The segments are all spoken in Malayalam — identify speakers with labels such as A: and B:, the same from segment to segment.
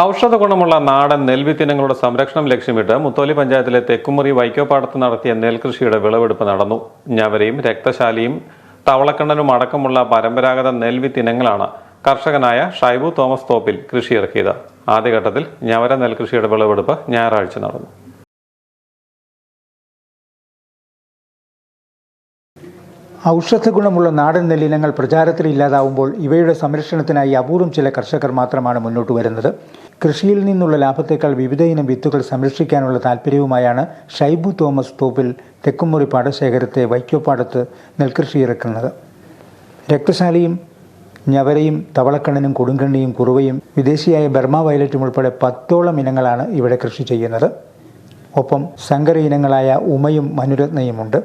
A: ഔഷധ ഗുണമുള്ള നാടൻ നെൽവിത്തിനങ്ങളുടെ സംരക്ഷണം ലക്ഷ്യമിട്ട് മുത്തോലി പഞ്ചായത്തിലെ തെക്കുമുറി വൈക്കോപ്പാടത്ത് നടത്തിയ നെൽകൃഷിയുടെ വിളവെടുപ്പ് നടന്നു. ഞവരയും രക്തശാലിയും തവളക്കണ്ണനും അടക്കമുള്ള പരമ്പരാഗത നെൽവിത്തിനങ്ങളാണ് കർഷകനായ ഷൈബു തോമസ് തോപ്പിൽ കൃഷിയിറക്കിയത്. ആദ്യഘട്ടത്തിൽ ഞവര നെൽകൃഷിയുടെ വിളവെടുപ്പ് ഞായറാഴ്ച നടന്നു.
B: ഔഷധ ഗുണമുള്ള നാടൻ നെല്ലിനങ്ങൾ പ്രചാരത്തിൽ ഇല്ലാതാവുമ്പോൾ ഇവയുടെ സംരക്ഷണത്തിനായി അപൂർവം ചില കർഷകർ മാത്രമാണ് മുന്നോട്ട് വരുന്നത്. കൃഷിയിൽ നിന്നുള്ള ലാഭത്തേക്കാൾ വിവിധ ഇനം വിത്തുകൾ സംരക്ഷിക്കാനുള്ള താല്പര്യവുമായാണ് ഷൈബു തോമസ് തോപ്പിൽ തെക്കുമുറി പാടശേഖരത്തെ വൈക്കോപ്പാടത്ത് നെൽകൃഷി ഇറക്കുന്നത്. രക്തശാലിയും ഞവരയും തവളക്കണ്ണനും കൊടുങ്കണ്ണിയും കുറുവയും വിദേശിയായ ബർമ വയലറ്റും ഉൾപ്പെടെ പത്തോളം ഇനങ്ങളാണ് ഇവിടെ കൃഷി ചെയ്യുന്നത്. ഒപ്പം സങ്കര ഇനങ്ങളായ ഉമയും മനുരത്നയുമുണ്ട്.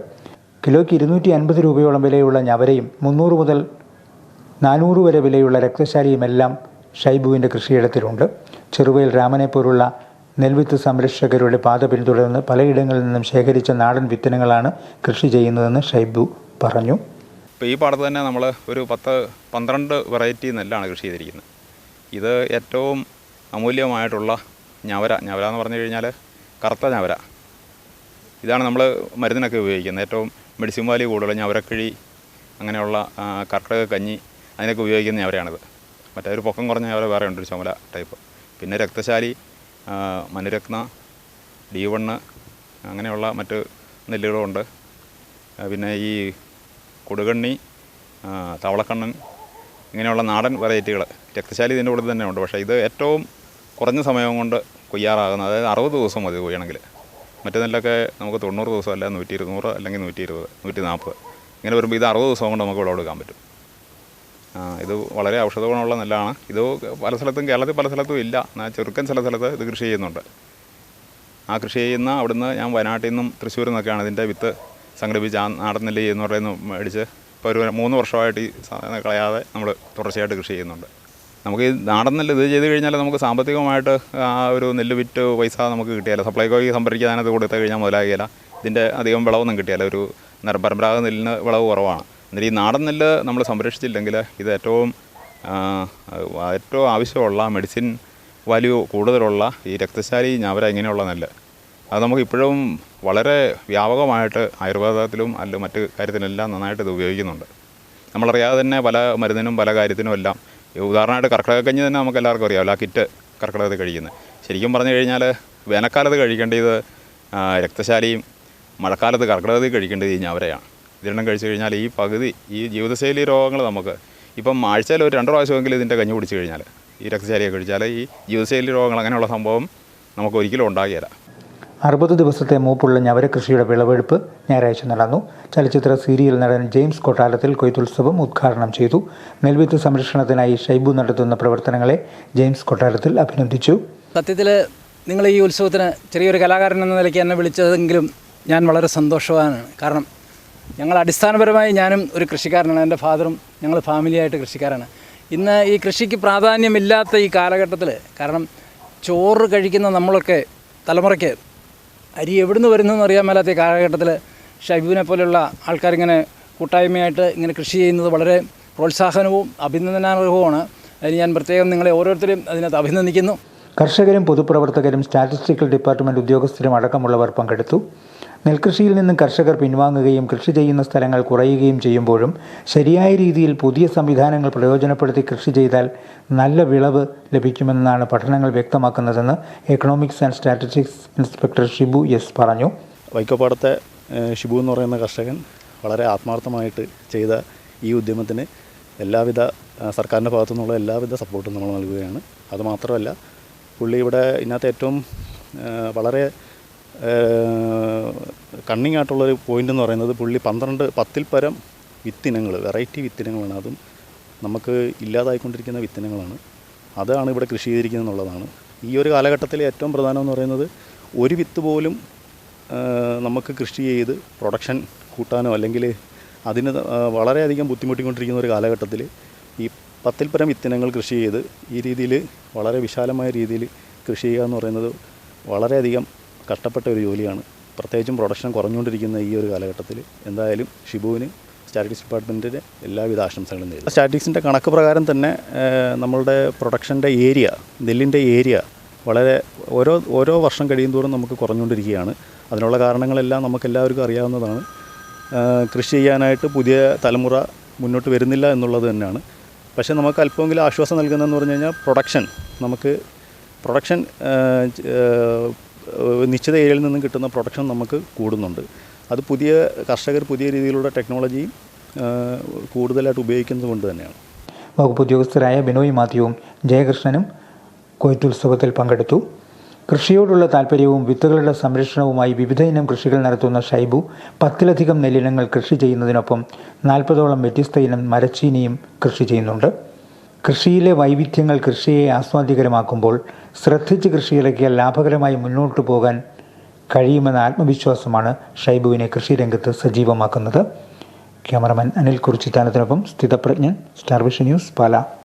B: കിലോയ്ക്ക് ഇരുന്നൂറ്റി അൻപത് രൂപയോളം വിലയുള്ള ഞവരയും മുന്നൂറ് മുതൽ നാനൂറ് വരെ വിലയുള്ള രക്തശാലിയുമെല്ലാം ഷൈബുവിന്റെ കൃഷിയിടത്തിലുണ്ട്. ചെറുവയൽ രാമനെ പോലുള്ള നെൽവിത്ത് സംരക്ഷകരുടെ പാത പിന്തുടർന്ന് പലയിടങ്ങളിൽ നിന്നും ശേഖരിച്ച നാടൻ വിത്തനങ്ങളാണ് കൃഷി ചെയ്യുന്നതെന്ന് ഷൈബു പറഞ്ഞു.
C: ഇപ്പോൾ ഈ പാടത്ത് തന്നെ നമ്മൾ ഒരു പത്ത് പന്ത്രണ്ട് വെറൈറ്റി നെല്ലാണ് കൃഷി ചെയ്തിരിക്കുന്നത്. ഇത് ഏറ്റവും അമൂല്യമായിട്ടുള്ള ഞവര ഞവര എന്ന് പറഞ്ഞു കഴിഞ്ഞാൽ കറുത്ത ഞവര. ഇതാണ് നമ്മൾ മരുന്നിനൊക്കെ ഉപയോഗിക്കുന്നത്. ഏറ്റവും മെഡിസിൻ വാല്യൂ കൂടുതൽ ഞവരക്കിഴി അങ്ങനെയുള്ള കർക്കിടക കഞ്ഞി അതിനൊക്കെ ഉപയോഗിക്കുന്ന ഞവരയാണിത്. മറ്റേ ഒരു പൊക്കം കുറഞ്ഞ ഞവര വേറെ ഉണ്ട് ഒരു ചുമല ടൈപ്പ് പിന്നെ രക്തശാലി മനുരത്ന ഡി വണ്ണ് അങ്ങനെയുള്ള മറ്റ് നെല്ലുകളുമുണ്ട് പിന്നെ ഈ കൊടുകണ്ണി തവളക്കണ്ണൻ ഇങ്ങനെയുള്ള നാടൻ വെറൈറ്റികൾ രക്തശാലി ഇതിന്റെ കൂടെ തന്നെ ഉണ്ട്. പക്ഷേ ഇത് ഏറ്റവും കുറഞ്ഞ സമയം കൊണ്ട് കൊയ്യാറാകുന്നത്. അതായത് അറുപത് ദിവസം മതി കൊയ്യണമെങ്കിൽ. മറ്റു നെല്ലൊക്കെ നമുക്ക് തൊണ്ണൂറ് ദിവസം അല്ല നൂറ്റി ഇരുന്നൂറ് അല്ലെങ്കിൽ നൂറ്റി ഇരുപത് നൂറ്റി നാൽപ്പത്. ഇങ്ങനെ വരുമ്പോൾ ഇത് അറുപത് ദിവസം കൊണ്ട് നമുക്ക് വിളവെടുക്കാൻ പറ്റും. ഇത് വളരെ ഔഷധ ഗുണമുള്ള നെല്ലാണ്. ഇത് പല സ്ഥലത്തും കേരളത്തിൽ പല സ്ഥലത്തും ഇല്ല. എന്നാൽ ചെറുക്കൻ ചില സ്ഥലത്ത് ഇത് കൃഷി ചെയ്യുന്നുണ്ട്. ആ കൃഷി ചെയ്യുന്ന അവിടുന്ന് ഞാൻ വയനാട്ടിൽ നിന്നും തൃശ്ശൂരിൽ നിന്നൊക്കെയാണ് ഇതിന്റെ വിത്ത് സംഘടിപ്പിച്ച് ആ നാടൻ നെല്ല് എന്ന് പറയുന്നു മേടിച്ച് ഇപ്പോൾ ഒരു മൂന്ന് വർഷമായിട്ട് ഈ സാധനം കളയാതെ നമ്മൾ തുടർച്ചയായിട്ട് കൃഷി ചെയ്യുന്നുണ്ട്. നമുക്ക് ഈ നാടൻ നെല്ല് ഇത് ചെയ്ത് കഴിഞ്ഞാൽ നമുക്ക് സാമ്പത്തികമായിട്ട് ആ ഒരു നെല്ല് വിറ്റ് പൈസ നമുക്ക് കിട്ടിയാലോ? സപ്ലൈകോയ്ക്ക് സംഭരിക്കാനത് കൊടുത്തു കഴിഞ്ഞാൽ മുതലാകില്ല. ഇതിന്റെ അധികം വിളവൊന്നും കിട്ടിയാലോ? ഒരു പരമ്പരാഗത നെല്ലിന് വിളവ് കുറവാണ്. എന്നിട്ട് ഈ നാടൻ നെല്ല് നമ്മൾ സംരക്ഷിച്ചില്ലെങ്കിൽ ഇത് ഏറ്റവും ഏറ്റവും ആവശ്യമുള്ള മെഡിസിൻ വാല്യൂ കൂടുതലുള്ള ഈ രക്തശാലി ഞാവര ഇങ്ങനെയുള്ള നെല്ല്. അത് നമുക്ക് ഇപ്പോഴും വളരെ വ്യാപകമായിട്ട് ആയുർവേദത്തിലും അല്ല മറ്റ് കാര്യത്തിനെല്ലാം നന്നായിട്ട് ഇത് ഉപയോഗിക്കുന്നുണ്ട്. നമ്മളറിയാതെ തന്നെ പല മരുന്നിനും പല കാര്യത്തിനും എല്ലാം ഉദാഹരണമായിട്ട് കർക്കിടകക്കഞ്ഞി തന്നെ നമുക്ക് എല്ലാവർക്കും അറിയാമല്ലോ ആ കിറ്റ് കർക്കിടകത്തിൽ കഴിക്കുന്നത്. ശരിക്കും പറഞ്ഞു കഴിഞ്ഞാൽ വേനൽക്കാലത്ത് കഴിക്കേണ്ടത് രക്തശാലിയും മഴക്കാലത്ത് കർക്കിടകത്തിൽ കഴിക്കേണ്ടത് ഈ ഞാവരയാണ്. ഇതെണ്ണം കഴിച്ചു കഴിഞ്ഞാൽ ഈ പകുതി ഈ ജീവിതശൈലി രോഗങ്ങൾ നമുക്ക് ഇപ്പം ആഴ്ചയിൽ ഒരു രണ്ട് പ്രാവശ്യമെങ്കിലും ഇതിന്റെ കഞ്ഞി കുടിച്ചു കഴിഞ്ഞാൽ ഈ രക്തചാരിയൊക്കെ കഴിച്ചാൽ ഈ ജീവിതശൈലി രോഗങ്ങൾ അങ്ങനെയുള്ള സംഭവം നമുക്ക് ഒരിക്കലും ഉണ്ടാകില്ല
B: അറുപത് ദിവസത്തെ മൂപ്പുള്ള ഞവര കൃഷിയുടെ വിളവെടുപ്പ് ഞായറാഴ്ച നടന്നു. ചലച്ചിത്ര സീരിയൽ നടൻ ജെയിംസ് കൊട്ടാരത്തിൽ കൊയ്ത്തുത്സവം ഉദ്ഘാടനം ചെയ്തു. നെൽവിത്ത് സംരക്ഷണത്തിനായി ഷൈബു നടത്തുന്ന പ്രവർത്തനങ്ങളെ ജെയിംസ് കൊട്ടാരത്തിൽ അഭിനന്ദിച്ചു.
D: സത്യത്തിൽ നിങ്ങൾ ഈ ഉത്സവത്തിന് ചെറിയൊരു കലാകാരൻ എന്ന നിലയ്ക്ക് എന്നെ വിളിച്ചതെങ്കിലും ഞാൻ വളരെ സന്തോഷവാനാണ്. കാരണം ഞങ്ങൾ അടിസ്ഥാനപരമായി ഞാനും ഒരു കൃഷിക്കാരനാണ്. എന്റെ ഫാദറും ഞങ്ങൾ ഫാമിലിയായിട്ട് കൃഷിക്കാരാണ്. ഇന്ന് ഈ കൃഷിക്ക് പ്രാധാന്യമില്ലാത്ത ഈ കാലഘട്ടത്തിൽ കാരണം ചോറ് കഴിക്കുന്ന നമ്മളൊക്കെ തലമുറയ്ക്ക് അരി എവിടുന്ന് വരുന്നു എന്ന് അറിയാൻ മേലാത്ത ഈ കാലഘട്ടത്തിൽ ഷൈബുവിനെ പോലെയുള്ള ആൾക്കാരിങ്ങനെ കൂട്ടായ്മയായിട്ട് ഇങ്ങനെ കൃഷി ചെയ്യുന്നത് വളരെ പ്രോത്സാഹനവും അഭിനന്ദനാർഹവുമാണ്. അതിന് ഞാൻ പ്രത്യേകം നിങ്ങളെ ഓരോരുത്തരെയും അതിനകത്ത് അഭിനന്ദിക്കുന്നു.
B: കർഷകരും പൊതുപ്രവർത്തകരും സ്റ്റാറ്റിസ്റ്റിക്കൽ ഡിപ്പാർട്ട്മെന്റ് ഉദ്യോഗസ്ഥരും അടക്കമുള്ളവർ പങ്കെടുത്തു. നെൽകൃഷിയിൽ നിന്നും കർഷകർ പിൻവാങ്ങുകയും കൃഷി ചെയ്യുന്ന സ്ഥലങ്ങൾ കുറയുകയും ചെയ്യുമ്പോഴും ശരിയായ രീതിയിൽ പുതിയ സംവിധാനങ്ങൾ പ്രയോജനപ്പെടുത്തി കൃഷി ചെയ്താൽ നല്ല വിളവ് ലഭിക്കുമെന്നാണ് പഠനങ്ങൾ വ്യക്തമാക്കുന്നതെന്ന് economics and statistics inspector Shibu S പറഞ്ഞു.
E: വൈക്കോപ്പാടത്തെ ഷിബു എന്ന് പറയുന്ന കർഷകൻ വളരെ ആത്മാർത്ഥമായിട്ട് ചെയ്ത ഈ ഉദ്യമത്തിന് എല്ലാവിധ സർക്കാരിന്റെ ഭാഗത്തു നിന്നുള്ള എല്ലാവിധ സപ്പോർട്ടും നമ്മൾ നൽകുകയാണ്. അതുമാത്രമല്ല പുള്ളി ഇവിടെ ഇതിനകത്ത് ഏറ്റവും വളരെ കണ്ണിങ് ആയിട്ടുള്ളൊരു പോയിന്റ് എന്ന് പറയുന്നത് പുള്ളി പന്ത്രണ്ട് പത്തിൽ പരം വിത്തിനങ്ങൾ വെറൈറ്റി വിത്തിനങ്ങളാണ്. അതും നമുക്ക് ഇല്ലാതായിക്കൊണ്ടിരിക്കുന്ന വിത്തിനങ്ങളാണ്. അതാണ് ഇവിടെ കൃഷി ചെയ്തിരിക്കുന്നത് എന്നുള്ളതാണ്. ഈ ഒരു കാലഘട്ടത്തിൽ ഏറ്റവും പ്രധാനമെന്ന് പറയുന്നത് ഒരു വിത്ത് പോലും നമുക്ക് കൃഷി ചെയ്ത് പ്രൊഡക്ഷൻ കൂട്ടാനോ അല്ലെങ്കിൽ അതിന് വളരെയധികം ബുദ്ധിമുട്ടിക്കൊണ്ടിരിക്കുന്ന ഒരു കാലഘട്ടത്തിൽ ഈ പത്തിൽ പരം വിത്തിനങ്ങൾ കൃഷി ചെയ്ത് ഈ രീതിയിൽ വളരെ വിശാലമായ രീതിയിൽ കൃഷി ചെയ്യുക എന്ന് പറയുന്നത് വളരെയധികം കഷ്ടപ്പെട്ട ഒരു ജോലിയാണ്. പ്രത്യേകിച്ചും പ്രൊഡക്ഷൻ കുറഞ്ഞുകൊണ്ടിരിക്കുന്ന ഈ ഒരു കാലഘട്ടത്തിൽ എന്തായാലും ഷിബുവിന് സ്റ്റാറ്റിക്സ് ഡിപ്പാർട്ട്മെന്റിന്റെ എല്ലാവിധ ആശംസകളും നേരിടും സ്റ്റാറ്റിക്സിന്റെ കണക്ക് പ്രകാരം തന്നെ നമ്മളുടെ പ്രൊഡക്ഷന്റെ ഏരിയ നെല്ലിന്റെ ഏരിയ വളരെ ഓരോ ഓരോ വർഷം കഴിയുന്തോറും നമുക്ക് കുറഞ്ഞുകൊണ്ടിരിക്കുകയാണ്. അതിനുള്ള കാരണങ്ങളെല്ലാം നമുക്ക് എല്ലാവർക്കും അറിയാവുന്നതാണ് കൃഷി ചെയ്യാനായിട്ട് പുതിയ തലമുറ മുന്നോട്ട് വരുന്നില്ല എന്നുള്ളത് തന്നെയാണ്. പക്ഷേ നമുക്ക് അല്പമെങ്കിലും ആശ്വാസം നൽകുന്നതെന്ന് പറഞ്ഞു കഴിഞ്ഞാൽ പ്രൊഡക്ഷൻ. നമുക്ക് പ്രൊഡക്ഷൻ നിശ്ചിത ഏരിയയിൽ നിന്നും കിട്ടുന്ന പ്രൊഡക്ഷൻ നമുക്ക് കൂടുന്നുണ്ട്. അത് പുതിയ കർഷകർ പുതിയ രീതിയിലുള്ള ടെക്നോളജിയും കൂടുതലായിട്ട് ഉപയോഗിക്കുന്നത് കൊണ്ട് തന്നെയാണ്.
B: വകുപ്പ് ഉദ്യോഗസ്ഥരായ ബിനോയ് മാത്യുവും ജയകൃഷ്ണനും കൊയ്ത്തുത്സവത്തിൽ പങ്കെടുത്തു. കൃഷിയോടുള്ള താല്പര്യവും വിത്തുകളുടെ സംരക്ഷണവുമായി വിവിധ ഇനം കൃഷികൾ നടത്തുന്ന ഷൈബു പത്തിലധികം നെല്ലിനങ്ങൾ കൃഷി ചെയ്യുന്നതിനൊപ്പം നാൽപ്പതോളം വ്യത്യസ്ത ഇനം മരച്ചീനിയും കൃഷി ചെയ്യുന്നുണ്ട്. കൃഷിയിലെ വൈവിധ്യങ്ങൾ കൃഷിയെ ആസ്വാദ്യകരമാക്കുമ്പോൾ ശ്രദ്ധിച്ച് കൃഷിയിറക്കിയാൽ ലാഭകരമായി മുന്നോട്ട് പോകാൻ കഴിയുമെന്ന ആത്മവിശ്വാസമാണ് ഷൈബുവിനെ കൃഷിരംഗത്ത് സജീവമാക്കുന്നത്. Cameraman Anil കുറിച്ചിത്താനത്തിനൊപ്പം Sthithapragnan star vision news Pala.